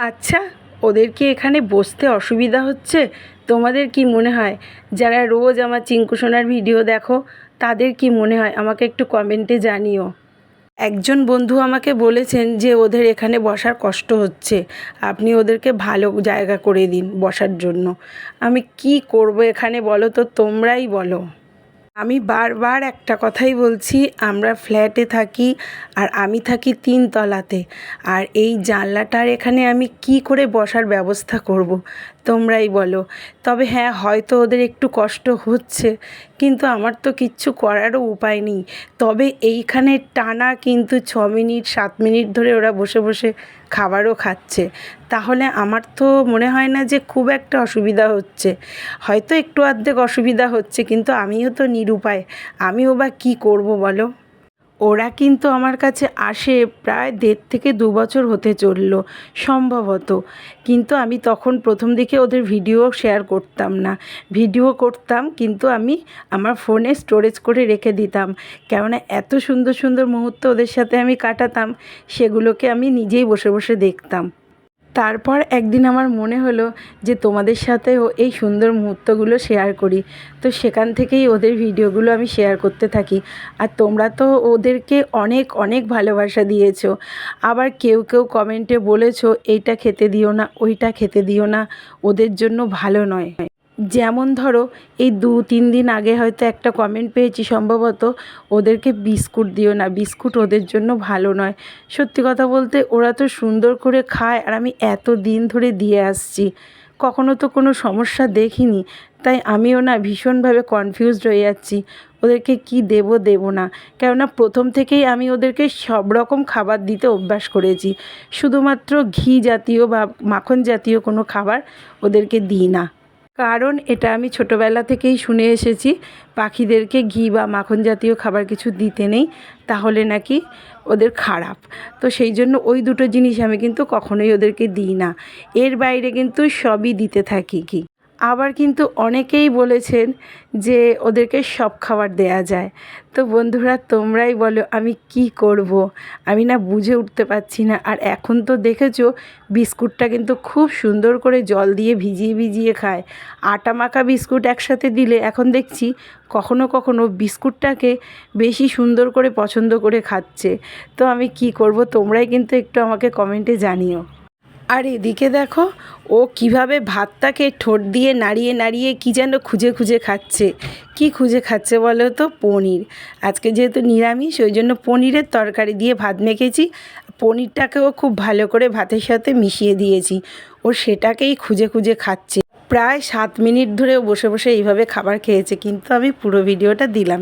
আচ্ছা ওদের কি এখানে বসতে অসুবিধা হচ্ছে? তোমাদের কি মনে হয়? যারা রোজ আমার চিঙ্কু সোনার ভিডিও দেখো, তাদের কি মনে হয়? আমাকে একটু কমেন্টে জানিও। একজন বন্ধু আমাকে বলেছেন যে, ওদের এখানে বসার কষ্ট হচ্ছে। আপনি ওদেরকে ভালো জায়গা করে দিন বসার জন্য। আমি কি করব এখানে বলো তো, তোমরাই বলো। আমি বারবার একটা কথাই বলছি, আমরা ফ্ল্যাটে থাকি আর আমি থাকি তিনতলাতে আর এই জানলাটার এখানে আমি কি করে বসার ব্যবস্থা করব, তোমরাই বলো। তবে হ্যাঁ হয়তো ওদের একটু কষ্ট হচ্ছে, কিন্তু আমার তো কিচ্ছু করারও উপায় নেই। তবে এইখানে টানা কিন্তু ছ মিনিট, সাত মিনিট ধরে ওরা বসে বসে খাবারও খাচ্ছে। তাহলে আমার তো মনে হয় না যে খুব একটা অসুবিধা হচ্ছে। হয়তো একটু অর্ধেক অসুবিধা হচ্ছে, কিন্তু আমিও তো নিরুপায়। আমিও বা কী করব বলো? ওরা কিন্তু আমার কাছে আসে প্রায় দেড় থেকে দু বছর হতে চলল, সম্ভবত। কিন্তু আমি তখন প্রথম দিকে ওদের ভিডিও শেয়ার করতাম না। ভিডিও করতাম, কিন্তু আমি আমার ফোনে স্টোরেজ করে রেখে দিতাম। কেননা এত সুন্দর সুন্দর মুহূর্ত ওদের সাথে আমি কাটাতাম, সেগুলোকে আমি নিজেই বসে বসে দেখতাম। তারপর একদিন আমার মনে হলো যে তোমাদের সাথেও এই সুন্দর মুহূর্তগুলো শেয়ার করি। তো সেখান থেকেই ওদের ভিডিওগুলো আমি শেয়ার করতে থাকি। আর তোমরা তো ওদেরকে অনেক অনেক ভালোবাসা দিয়েছ। আবার কেউ কেউ কমেন্টে বলেছ, এইটা খেতে দিও না, ওইটা খেতে দিও না, ওদের জন্য ভালো নয়। যেমন ধরো, এই দু, তিন দিন আগে হয়তো একটা কমেন্ট পেয়েছি সম্ভবত, ওদেরকে বিস্কুট দিও না, বিস্কুট ওদের জন্য ভালো নয়। সত্যি কথা বলতে, ওরা তো সুন্দর করে খায় আর আমি এত দিন ধরে দিয়ে আসছি। কখনো তো কোনো সমস্যা দেখিনি, তাই আমিও না ভীষণভাবে কনফিউজড হয়ে যাচ্ছি, ওদেরকে কি দেব দেব না। কেননা প্রথম থেকেই আমি ওদেরকে সব রকম খাবার দিতে অভ্যাস করেছি, শুধুমাত্র ঘি জাতীয় বা মাখন জাতীয় কোনো খাবার ওদেরকে দিই না। কারণ এটা আমি ছোটোবেলা থেকেই শুনে এসেছি, পাখিদেরকে ঘি বা মাখন জাতীয় খাবার কিছু দিতে নেই, তাহলে নাকি ওদের খারাপ। তো সেই জন্য ওই দুটো জিনিস আমি কিন্তু কখনোই ওদেরকে দিই না। এর বাইরে কিন্তু সবই দিতে থাকি কি আবার কিন্তু অনেকেই বলেছেন যে ওদেরকে সব খাবার দেয়া যায়। তো বন্ধুরা, তোমরাই বলো আমি কি করব। আমি না বুঝে উঠতে পারছি না। আর এখন তো দেখেছ, বিস্কুটটা কিন্তু খুব সুন্দর করে জল দিয়ে ভিজিয়ে ভিজিয়ে খায়। আটা মাখা বিস্কুট একসাথে দিলে এখন দেখছি কখনো কখনো বিস্কুটটাকে বেশি সুন্দর করে পছন্দ করে খাচ্ছে। তো আমি কি করব? তোমরাই কিন্তু একটু আমাকে কমেন্টে জানিও। আর এদিকে দেখো, ও কীভাবে ভাতটাকে ঠোঁট দিয়ে নাড়িয়ে নাড়িয়ে কী যেন খুঁজে খুঁজে খাচ্ছে। কি খুঁজে খাচ্ছে বলো তো? পনির। আজকে যেহেতু নিরামিষ, ওই জন্য পনিরের তরকারি দিয়ে ভাত মেখেছি। পনিরটাকেও খুব ভালো করে ভাতের সাথে মিশিয়ে দিয়েছি। ও সেটাকেই খুঁজে খুঁজে খাচ্ছে। প্রায় সাত মিনিট ধরে বসে বসে এইভাবে খাবার খেয়েছে, কিন্তু আমি পুরো ভিডিওটা দিলাম